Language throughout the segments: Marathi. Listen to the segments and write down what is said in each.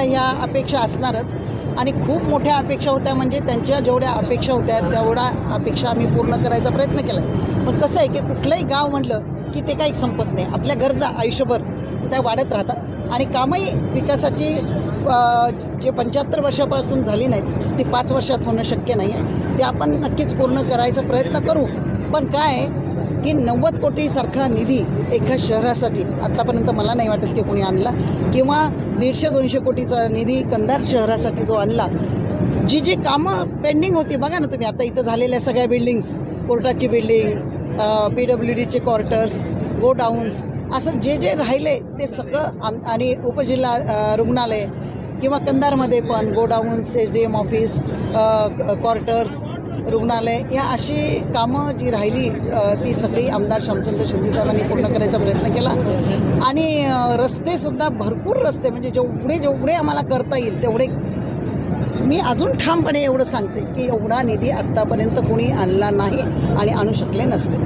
ह्या अपेक्षा असणारच. आणि खूप मोठ्या अपेक्षा होत्या म्हणजे त्यांच्या जेवढ्या अपेक्षा होत्या तेवढ्या अपेक्षा आम्ही पूर्ण करायचा प्रयत्न केला. पण कसं आहे की कुठलंही गाव म्हणलं की ते काही संपत नाही. आपल्या गरजा आयुष्यभर त्या वाढत राहतात. आणि कामही विकासाची जे पंच्याहत्तर वर्षापासून झाली नाहीत ती पाच वर्षात होणं शक्य नाही आहे ते आपण नक्कीच पूर्ण करायचा प्रयत्न करू. पण काय की नव्वद कोटीसारखा निधी एका शहरासाठी आत्तापर्यंत मला नाही वाटत की कोणी आणला. किंवा दीडशे दोनशे कोटीचा निधी कंधार शहरासाठी जो आणला. जी जी कामं पेंडिंग होती बघा ना तुम्ही आता इथं झालेल्या सगळ्या बिल्डिंग्स कोर्टाची बिल्डिंग पी डब्ल्यू डीचे क्वार्टर्स गोडाऊन्स असं जे जे राहिले ते सगळं आम आणि उपजिल्हा रुग्णालय किंवा कंधारमध्ये पण godowns H D M office quarters रुग्णालय या अशी कामं जी राहिली ती सगळी आमदार श्यामचंद्र शिंदे साहेबांनी पूर्ण करायचा प्रयत्न केला. आणि रस्तेसुद्धा भरपूर रस्ते म्हणजे जेवढे जेवढे आम्हाला करता येईल तेवढे मी अजून ठामपणे एवढं सांगते की एवढा निधी आत्तापर्यंत कोणी आणला नाही आणि आणू शकले नसते.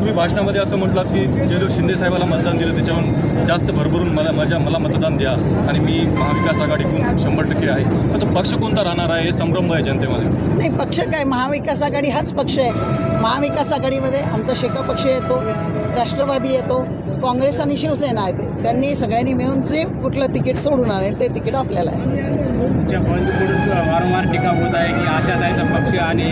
तुम्ही भाषणामध्ये असं म्हटलात की जे लोक शिंदे साहेबाला मतदान दिलं त्याच्याहून जास्त भरभरून मला माझ्या मला मतदान द्या आणि मी महाविकास आघाडीकडून शंभर टक्के आहे. आता पक्ष कोणता राहणार आहे हे संभ्रम आहे जनतेमध्ये? नाही पक्ष काय? महाविकास आघाडी हाच पक्ष आहे. महाविकास आघाडीमध्ये आमचा शेका पक्ष येतो राष्ट्रवादी येतो काँग्रेस आणि शिवसेना आहे ते. त्यांनी सगळ्यांनी मिळून जे कुठलं तिकीट सोडून आले ते तिकीट आपल्याला आहे. त्या बंधूकडून वारंवार टीका होत आहे की आशाताईचा पक्ष आणि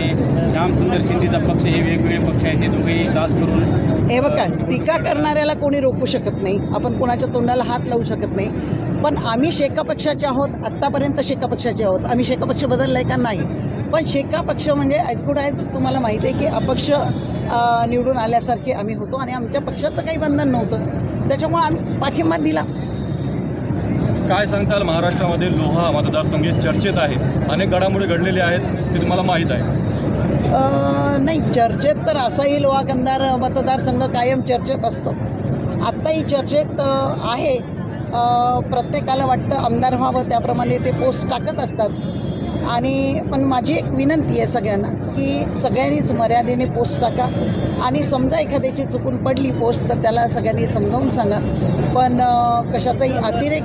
श्यामसुंदर शिंदेचा पक्ष हे वेगवेगळे पक्ष आहेत ते दोघेही दास करून हे बघा टीका करणाऱ्याला कोणी रोखू शकत नाही. आपण कोणाच्या तोंडाला हात लावू शकत नाही. पण आम्ही शेका पक्षाचे आहोत आत्तापर्यंत शेका पक्षाचे आहोत. आम्ही शेका पक्ष बदलला आहे का? नाही. पण शेका पक्ष म्हणजे ॲज गुड ॲज तुम्हाला माहिती आहे की अपक्ष निवडून आल्यासारखे आम्ही होतो आणि आमच्या पक्षाचं काही बंधन नव्हतं. त्याच्यामुळे आम्ही पाठिंबा दिला. काय सांगताल? महाराष्ट्रामध्ये लोहा मतदारसंघ हे चर्चेत आहे. अनेक घडामोडी घडलेल्या आहेत ते तुम्हाला माहीत आहे. नाही चर्चेत तर असाही लोहा कंदार मतदारसंघ कायम चर्चेत असतो. आत्ताही चर्चेत आहे. प्रत्येकाला वाटतं आमदार व्हावं त्याप्रमाणे ते पोस्ट टाकत असतात. आणि पण माझी एक विनंती आहे सगळ्यांना की सगळ्यांनीच मर्यादेने पोस्ट टाका. आणि समजा एखाद्याची चुकून पडली पोस्ट तर त्याला सगळ्यांनी समजावून सांगा. पण कशाचाही अतिरेक